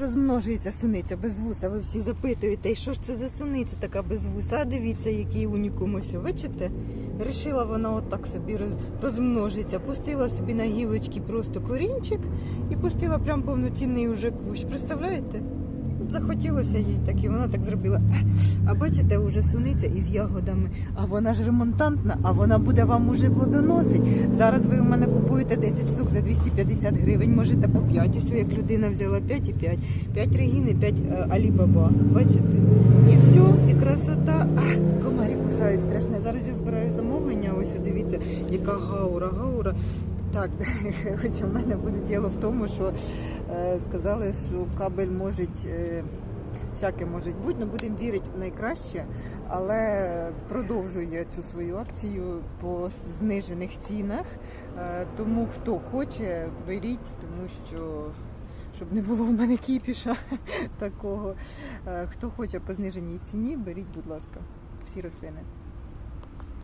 Розмножується суниця без вуса. Ви всі запитуєте, і що ж це за суниця така без вуса? А дивіться, який унікум ось. Бачите? Рішила вона отак собі роз- розмножиться. Пустила собі на гілочки просто корінчик і пустила прям повноцінний уже кущ. Представляєте? От захотілося їй так, і вона так зробила. А бачите, уже суниця із ягодами. А вона ж ремонтантна, а вона буде вам уже плодоносить. Зараз ви у мене купуєте 10 штук за 250 гривень, можете по 5. Ось як людина взяла 5 і 5. 5 регіни, 5 алібаба. Бачите? І все, красота. А, комарі кусають страшне. Зараз я збираю замовлення. Ось дивіться, яка гаура, гаура. Так, хоча в мене буде діло в тому, що е, сказали, що кабель може. Е, Всяке може бути, але будемо вірити в найкраще, але продовжує цю свою акцію по знижених цінах. Е, Тому хто хоче, беріть, тому що щоб не було в мене кіпіша такого. Е, Хто хоче по зниженій ціні, беріть, будь ласка, всі рослини.